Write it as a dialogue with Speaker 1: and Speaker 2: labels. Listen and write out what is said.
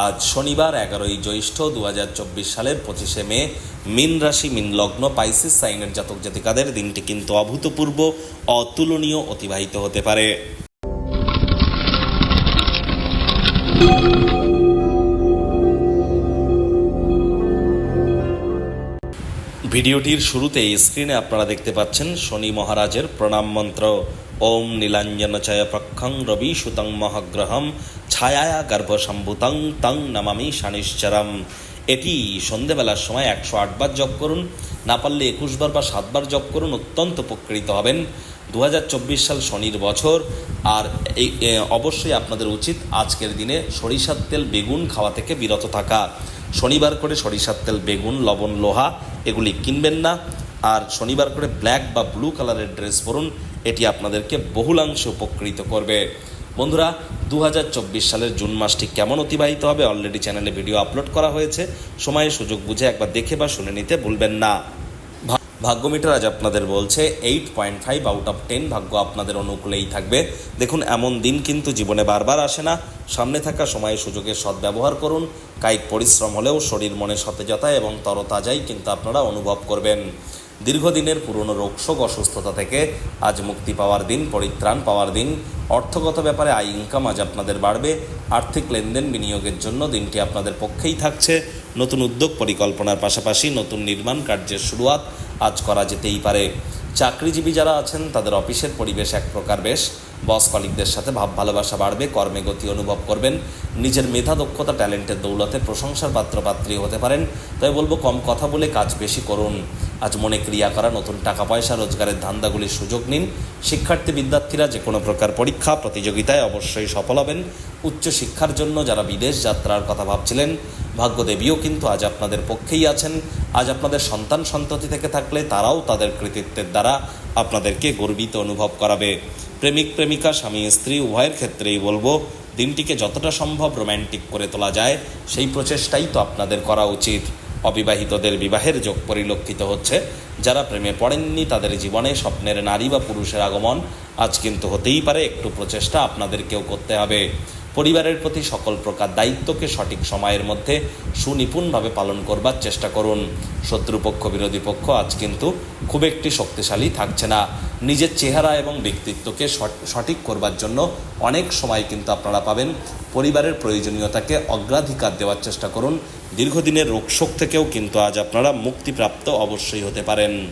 Speaker 1: আজ শনিবার এগারোই জ্যৈষ্ঠ দুহাজার চব্বিশ সালের পঁচিশে মে মিন রাশি, মিন লগ্ন, পাইসিস সাইনের জাতক জাতিকাদের দিনটি কিন্তু অভূতপূর্ব, অতুলনীয়, অতিবাহিত হতে পারে। ভিডিওটির শুরুতেই স্ক্রিনে আপনারা দেখতে পাচ্ছেন শনি মহারাজের প্রণাম মন্ত্র। ওম নীলাঞ্জন নীলাঞ্জনচয় প্রক্ষং রবি সুতং মহাগ্রহম ছায়া গর্ভসম্ভূতং তং নমামি শানিশ্চরম এটি সন্ধেবেলার সময় একশো আটবার জপ করুন, না পারলে একুশবার বা সাতবার জপ করুন, অত্যন্ত উপকৃত হবেন। দু হাজার চব্বিশ সাল শনির বছর, আর এই অবশ্যই আপনাদের উচিত আজকের দিনে সরিষার তেল, বেগুন খাওয়া থেকে বিরত থাকা। শনিবার করে সরিষার তেল, বেগুন, লবণ, লোহা, এগুলি কিনবেন না। আর শনিবার করে ব্ল্যাক বা ব্লু কালারের ড্রেস পরুন, এটি আপনাদেরকে বহুলাংশে উপকৃত করবে। বন্ধুরা দু হাজার চব্বিশ সালের জুন মাসটি কেমন অতিবাহিত হবে অলরেডি চ্যানেলে ভিডিও আপলোড করা হয়েছে। সময়ে সুযোগ বুঝে একবার দেখে বা শুনে নিতে ভুলবেন না। ভাগ্যমিটার আজ আপনাদের বলছে eight point five out of ten ভাগ্য আপনাদের অনুকূলেই থাকবে। দেখুন, এমন দিন কিন্তু জীবনে বারবার আসে না। সামনে থাকা সময়ে সুযোগের সদ্ব্যবহার করুন। কায়িক পরিশ্রম হলেও শরীর মনে সতেজতা এবং তরতাজাই কিন্তু আপনারা অনুভব করবেন। দীর্ঘদিনের পুরনো রোগশোক অসুস্থতা থেকে আজ মুক্তি পাওয়ার দিন, পরিত্রাণ পাওয়ার দিন। অর্থগত ব্যাপারে আয় ইনকাম আজ আপনাদের বাড়বে। আর্থিক লেনদেন বিনিয়োগের জন্য দিনটি আপনাদের পক্ষেই থাকছে। নতুন উদ্যোগ পরিকল্পনার পাশাপাশি নতুন নির্মাণ কার্যের শুরুয়াত আজ করা যেতেই পারে। চাকরিজীবী যারা আছেন, তাদের অফিসের পরিবেশ এক প্রকার বেশ। বস কলিকদের সাথে ভাব ভালোবাসা বাড়বে, কর্মে গতি অনুভব করবেন, নিজের মেধা, দক্ষতা, ট্যালেন্টের দৌলতে প্রশংসার পাত্র পাত্রপাত্রী হতে পারেন। তাই বলব, কম কথা বলে কাজ বেশি করুন। আজ মনে ক্রিয়া করা, নতুন টাকা পয়সা, রোজগারের ধান্দাগুলির সুযোগ নিন। শিক্ষার্থী বিদ্যার্থীরা যে কোনো প্রকার পরীক্ষা, প্রতিযোগিতায় অবশ্যই সফল হবেন। উচ্চ শিক্ষার জন্য যারা বিদেশ যাত্রার কথা ভাবছিলেন, ভাগ্যদেবীও কিন্তু আজ আপনাদের পক্ষেই আছেন। আজ আপনাদের সন্তান সন্ততি থেকে থাকলে তারাও তাদের কৃতিত্বের দ্বারা আপনাদেরকে গর্বিত অনুভব করাবে। প্রেমিক, প্রেমিকা, স্বামী, স্ত্রী, উভয়ের ক্ষেত্রেই বলব, দিনটিকে যতটা সম্ভব রোম্যান্টিক করে তোলা যায়, সেই প্রচেষ্টাই তো আপনাদের করা উচিত। অবিবাহিতদের বিবাহের যোগ পরিলক্ষিত হচ্ছে। যারা প্রেমে পড়েননি, তাদের জীবনে স্বপ্নের নারী বা পুরুষের আগমন আজ কিন্তু হতেই পারে, একটু প্রচেষ্টা আপনাদেরকেও করতে হবে। পরিবারের প্রতি সকল প্রকার দায়িত্বকে সঠিক সময়ের মধ্যে সুনিপুণভাবে পালন করবার চেষ্টা করুন। শত্রুপক্ষ, বিরোধী পক্ষ আজ কিন্তু খুব একটি শক্তিশালী থাকছে না। নিজের চেহারা এবং ব্যক্তিত্বকে সঠিক করবার জন্য অনেক সময় কিন্তু আপনারা পাবেন। পরিবারের প্রয়োজনীয়তাকে অগ্রাধিকার দেওয়ার চেষ্টা করুন। দীর্ঘদিনের রোগশোক থেকেও কিন্তু আজ আপনারা মুক্তিপ্রাপ্ত অবশ্যই হতে পারেন।